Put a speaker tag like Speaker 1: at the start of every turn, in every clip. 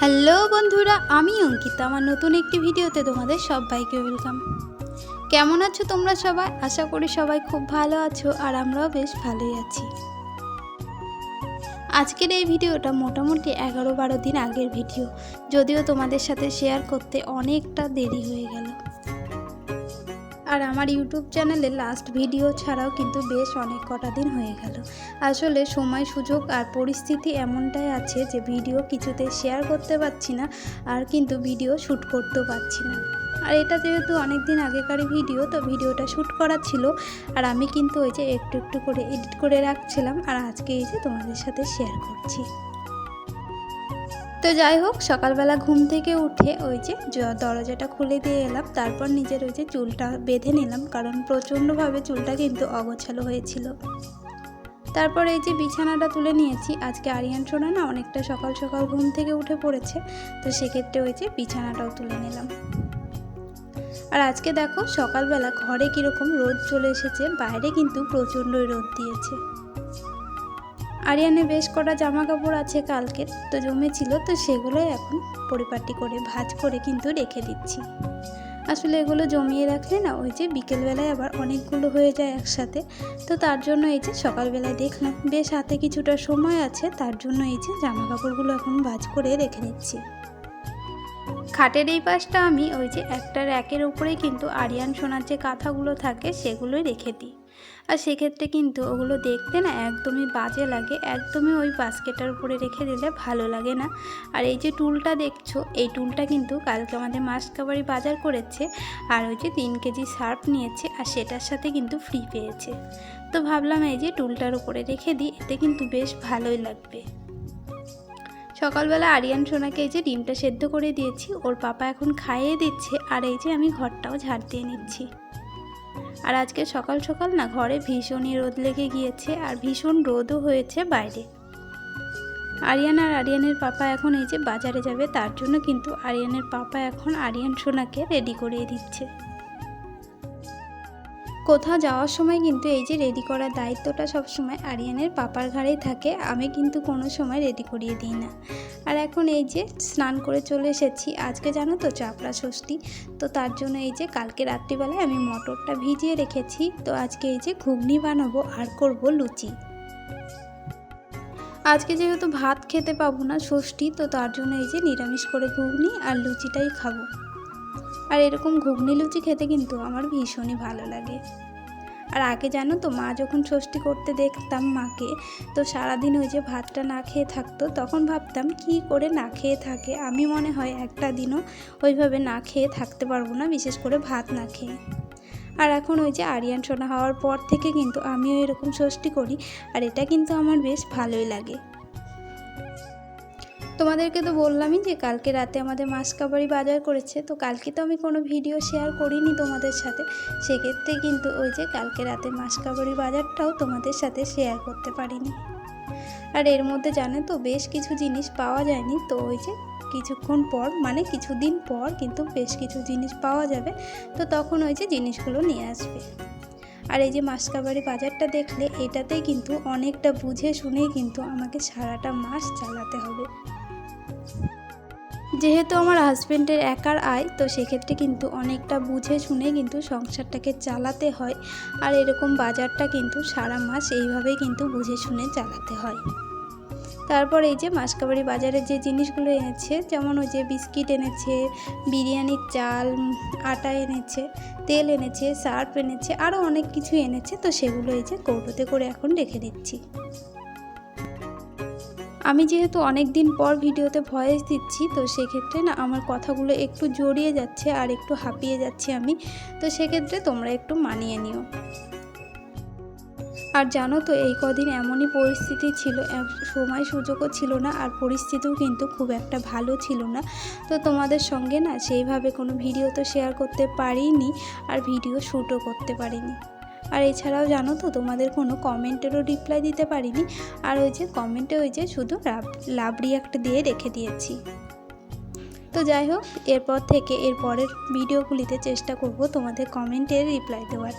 Speaker 1: Hello বন্ধুরা, আমি অঙ্কিতা। আমার নতুন একটি ভিডিওতে তোমাদের সবাইকে ওয়েলকাম কেমন আছো তোমরা সবাই? আশা করি সবাই খুব ভালো আছো আর আমরাও বেশ ভালোই আছি। আজকের এই ভিডিওটা মোটামুটি এগারো বারো দিন আগের ভিডিও। যদিও তোমাদের সাথে শেয়ার করতে অনেকটা দেরি হয়ে গেল। আর আমার ইউটিউব চ্যানেলে লাস্ট ভিডিও ছাড়াও কিন্তু বেশ অনেক কটা দিন হয়ে গেল। আসলে সময়, সুযোগ আর পরিস্থিতি এমনটাই আছে যে ভিডিও কিছুতে শেয়ার করতে পারছি না আর কিন্তু ভিডিও শ্যুট করতেও পারছি না। আর এটা যেহেতু অনেক দিন আগেকারই ভিডিও তো ভিডিওটা শ্যুট করা ছিল আর আমি কিন্তু ওই যে একটু একটু করে এডিট করে রাখছিলাম আর আজকে এই যে তোমাদের সাথে শেয়ার করছি। তো যাই হোক, সকালবেলা ঘুম থেকে উঠে ওই যে দরজাটা খুলে দিয়ে এলাম। তারপর নিজের ওই যে চুলটা বেঁধে নিলাম, কারণ প্রচণ্ডভাবে চুলটা কিন্তু অগোছালো হয়েছিল। তারপর এই যে বিছানাটা তুলে নিয়েছি। আজকে আরিয়ান সোনা না অনেকটা সকাল সকাল ঘুম থেকে উঠে পড়েছে, তো সেক্ষেত্রে ওই যে বিছানাটাও তুলে নিলাম। আর আজকে দেখো, সকালবেলা ঘরে কীরকম রোদ চলে এসেছে, বাইরে কিন্তু প্রচণ্ডই রোদ দিয়েছে। আরিয়ানে বেশ কটা জামা কাপড় আছে কালকে তো জমেছিল, তো সেগুলোই এখন পরিপাটি করে, ভাজ করে কিন্তু রেখে দিচ্ছি। আসলে এগুলো জমিয়ে রাখলে না, ওই যে বিকেলবেলায় আবার অনেকগুলো হয়ে যায় একসাথে, তো তার জন্য এই যে সকালবেলায় দেখলাম, বেশ হাতে কিছুটা সময় আছে, তার জন্য এই যে জামা কাপড়গুলো এখন ভাজ করে রেখে নিচ্ছি খাটের এই পাশটা আমি ওই যে একটা র্যাকের উপরেই কিন্তু আরিয়ান সোনার যে কাঁথাগুলো থাকে সেগুলোই রেখে দিই। আর সেক্ষেত্রে কিন্তু ওগুলো দেখতে না একদমই বাজে লাগে, একদমই ওই বাস্কেটার উপরে রেখে দিলে ভালো লাগে না। আর এই যে টুলটা দেখছ, এই টুলটা কিন্তু কালকে আমাদের মাসকাবারি বাজার করেছে আর ওই যে তিন কেজি সার্ফ নিয়েছে আর সেটার সাথে কিন্তু ফ্রি পেয়েছে। তো ভাবলাম এই যে টুলটার উপরে রেখে দিই, এতে কিন্তু বেশ ভালোই লাগবে। সকালবেলা আরিয়ান সোনাকে এই যে ডিমটা সেদ্ধ করে দিয়েছি, ওর পাপা এখন খাইয়ে দিচ্ছে, আর এই যে আমি ঘরটাও ঝাড় দিয়ে নিচ্ছি। আর আজকে সকাল সকাল না ঘরে ভীষণই রোদ লেগে গিয়েছে, আর ভীষণ রোদও হয়েছে বাইরে। আরিয়ান আর আরিয়ানের পাপা এখন এই যে বাজারে যাবে, তার জন্য কিন্তু আরিয়ানের পাপা এখন আরিয়ান সোনাকে রেডি করিয়ে দিচ্ছে। কোথাও যাওয়ার সময় কিন্তু এই যে রেডি করার দায়িত্বটা সবসময় আরিয়ানের পাপার ঘাড়েই থাকে, আমি কিন্তু কোনো সময় রেডি করিয়ে দিই না। আর এখন এই যে স্নান করে চলে এসেছি, আজকে জানো তো চাপড়া ষষ্ঠী, তো তার জন্য এই যে কালকে রাত্রিবেলায় আমি মটরটা ভিজিয়ে রেখেছি, তো আজকে এই যে ঘুগনি বানাবো আর করব লুচি। আজকে যেহেতু ভাত খেতে পাবো না ষষ্ঠী, তো তার জন্য এই যে নিরামিষ করে ঘুগনি আর লুচিটাই খাব। আর এরকম ঘুগনি লুচি খেতে কিন্তু আমার ভীষণই ভালো লাগে। আর আগে জানো তো, মা যখন ষষ্ঠী করতে দেখতাম মাকে, তো সারাদিন ওই যে ভাতটা না খেয়ে থাকতো, তখন ভাবতাম কি করে না খেয়ে থাকে। আমি মনে হয় একটা দিনও ওইভাবে না খেয়ে থাকতে পারব না, বিশেষ করে ভাত না খেয়ে। আর এখন ওই যে আরিয়ান সোনা হওয়ার পর থেকে কিন্তু আমিও এরকম ষষ্ঠী করি, আর এটা কিন্তু আমার বেশ ভালোই লাগে। তোমাদেরকে তো বললামই যে কালকে রাতে আমাদের মাসকাবারি বাজার করেছে, তো কালকে তো আমি কোনো ভিডিও শেয়ার করিনি তোমাদের সাথে। সেক্ষেত্রে কিন্তু ওই যে কালকে রাতে মাসকাবারি বাজারটাও তোমাদের সাথে শেয়ার করতে পারিনি। আর এর মধ্যে জানে তো বেশ কিছু জিনিস পাওয়া যায়নি, তো ওই যে কিছুক্ষণ পর মানে কিছুদিন পর কিন্তু বেশ কিছু জিনিস পাওয়া যাবে, তো তখন ওই যে জিনিসগুলো নিয়ে আসবে। আর এই যে মাসকাবারি বাজারটা দেখলে এটাতেই কিন্তু অনেকটা বুঝে শুনেই কিন্তু আমাকে সারাটা মাস চালাতে হবে। যেহেতু আমার হাজব্যান্ডের একার আয়, তো সেক্ষেত্রে কিন্তু অনেকটা বুঝে শুনে কিন্তু সংসারটাকে চালাতে হয়। আর এরকম বাজারটা কিন্তু সারা মাস এইভাবেই কিন্তু বুঝে শুনে চালাতে হয়। তারপর এই যে মাসকাবাড়ি বাজারে যে জিনিসগুলো এনেছে, যেমন ওই যে বিস্কিট এনেছে, বিরিয়ানির চাল, আটা এনেছে, তেল এনেছে, সার্ফ এনেছে, আরও অনেক কিছু এনেছে, তো সেগুলো এই যে কৌটোতে করে এখন রেখে দিচ্ছি। আমি যেহেতু অনেক দিন পর ভিডিওতে ভয়েস দিচ্ছি, তো সেক্ষেত্রে না আমার কথাগুলো একটু জড়িয়ে যাচ্ছে আর একটু হাঁপিয়ে যাচ্ছি আমি। তো সেক্ষেত্রে তোমরা একটু মানিয়ে নিও। আর জানো তো, এই কদিন এমনই পরিস্থিতি ছিল সময় সুযোগও ছিল না আর পরিস্থিতিও কিন্তু খুব একটা ভালো ছিল না। তো তোমাদের সঙ্গে না সেইভাবে কোনো ভিডিও তো শেয়ার করতে পারিনি আর ভিডিও শ্যুটও করতে পারিনি। আর এছাড়াও জানো তো, তোমাদের কোনো কমেন্টেরও রিপ্লাই দিতে পারিনি। আর ওই যে কমেন্টে ওই যে শুধু লাভ রিয়াক্ট দিয়ে রেখে দিয়েছি। তো যাই হোক, এরপর থেকে এর পরের ভিডিওগুলিতে চেষ্টা করব তোমাদের কমেন্টের রিপ্লাই দেওয়ার।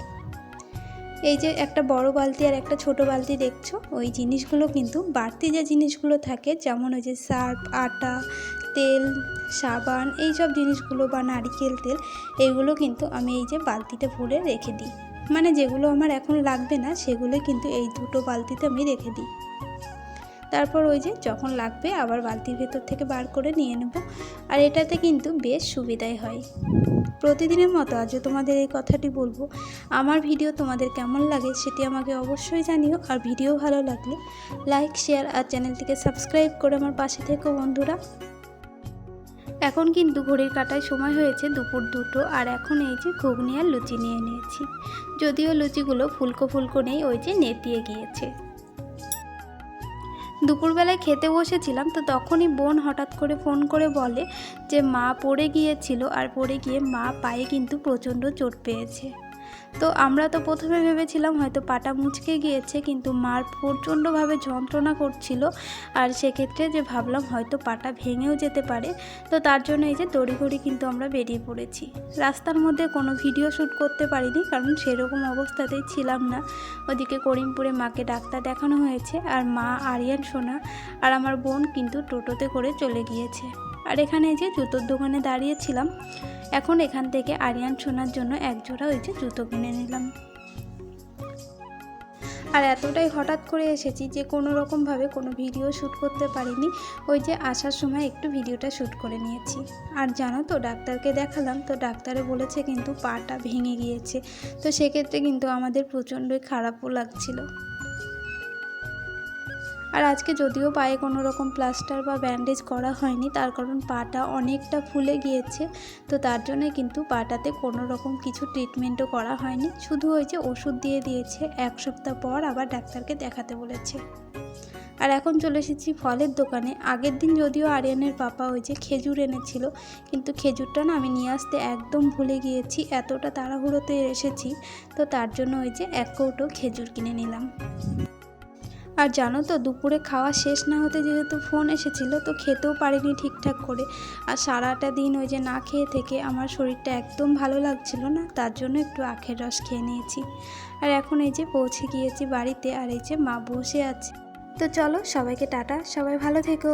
Speaker 1: এই যে একটা বড় বালতি আর একটা ছোট বালতি দেখছ, ওই জিনিসগুলো কিন্তু বাড়তি যে জিনিসগুলো থাকে, যেমন ওই যে সার্ফ, আটা, তেল, সাবান এই সব জিনিসগুলো বা নারিকেল তেল এইগুলো কিন্তু আমি এই যে বালতিতে ভরে রেখে দিই। মানে যেগুলো আমার এখন লাগবে না, সেগুলো কিন্তু এই দুটো বালতিতে আমি রেখে দিই। তারপর ওই যে যখন লাগবে আবার বালতির ভেতর থেকে বার করে নিয়ে নেব। আর এটাতে কিন্তু বেশ সুবিধাই হয়। প্রতিদিনের মতো আজও তোমাদের এই কথাটি বলব। আমার ভিডিও তোমাদের কেমন লাগে সেটি আমাকে অবশ্যই জানিও। আর ভিডিও ভালো লাগলে লাইক, শেয়ার আর চ্যানেলটিকে সাবস্ক্রাইব করে আমার পাশে থেকো বন্ধুরা। এখন কিন্তু ঘড়ির কাটায় সময় হয়েছে দুপুর দুটো আর এখন এই যে ঘুগনি আর লুচি নিয়ে নিয়েছি। যদিও লুচিগুলো ফুলকো ফুলকো নেই, ওই যে নেতিয়ে গিয়েছে। দুপুরবেলায় খেতে বসেছিলাম তো তখনই বোন হঠাৎ করে ফোন করে বলে যে মা পড়ে গিয়েছিল আর পড়ে গিয়ে মা পায়ে কিন্তু প্রচণ্ড চোট পেয়েছে। তো আমরা তো প্রথমে ভেবেছিলাম হয়তো পাটা মুচকে গিয়েছে, কিন্তু মার প্রচণ্ডভাবে যন্ত্রণা করছিল। আর সেক্ষেত্রে যে ভাবলাম হয়তো পাটা ভেঙেও যেতে পারে, তো তার জন্য এই যে তড়িঘড়ি কিন্তু আমরা বেরিয়ে পড়েছি। রাস্তার মধ্যে কোনো ভিডিও শ্যুট করতে পারিনি, কারণ সেরকম অবস্থাতেই ছিলাম না। ওদিকে করিমপুরে মাকে ডাক্তার দেখানো হয়েছে, আর মা আরিয়ান সোনা আর আমার বোন কিন্তু টোটোতে করে চলে গিয়েছে। আর এখানে যে জুতোর দোকানে দাঁড়িয়েছিলাম। এখন এখান থেকে আরিয়ান শোনার জন্য এক জোড়া ওই যে জুতো কিনে নিলাম। আর এতটাই হঠাৎ করে এসেছি যে কোনো রকমভাবে কোনো ভিডিও শ্যুট করতে পারিনি। ওই যে আসার সময় একটু ভিডিওটা শ্যুট করে নিয়েছি। আর জানো তো, ডাক্তারকে দেখালাম, তো ডাক্তারে বলেছে কিন্তু পাটা ভেঙে গিয়েছে। তো সেক্ষেত্রে কিন্তু আমাদের প্রচণ্ডই খারাপও লাগছিল। আর আজকে যদিও পায়ে কোনো রকম প্লাস্টার বা ব্যান্ডেজ করা হয়নি, তার কারণ পাটা অনেকটা ফুলে গিয়েছে, তো তার জন্য কিন্তু পাটাতে কোনো রকম কিছু ট্রিটমেন্টও করা হয়নি। শুধু ওই যে ওষুধ দিয়ে দিয়েছে, এক সপ্তাহ পর আবার ডাক্তারকে দেখাতে বলেছে। আর এখন চলে এসেছি ফলের দোকানে। আগের দিন যদিও আরিয়ানের পাপা ওই যে খেজুর এনেছিল, কিন্তু খেজুরটা না আমি নিয়ে আসতে একদম ভুলে গিয়েছি, এতটা তাড়াহুড়োতে এসেছি, তো তার জন্য ওই যে এক কৌটো খেজুর কিনে নিলাম। আর জানো তো, দুপুরে খাওয়া শেষ না হতে যেহেতু ফোন এসেছিল, তো খেতেও পারিনি ঠিকঠাক করে। আর সারাটা দিন ওই যে না খেয়ে থেকে আমার শরীরটা একদম ভালো লাগছিল না, তার জন্য একটু আখের রস খেয়ে নিয়েছি। আর এখন এই যে পৌঁছে গিয়েছি বাড়িতে, আর এই যে মা বসে আছে। তো চলো, সবাইকে টাটা, সবাই ভালো থেকো।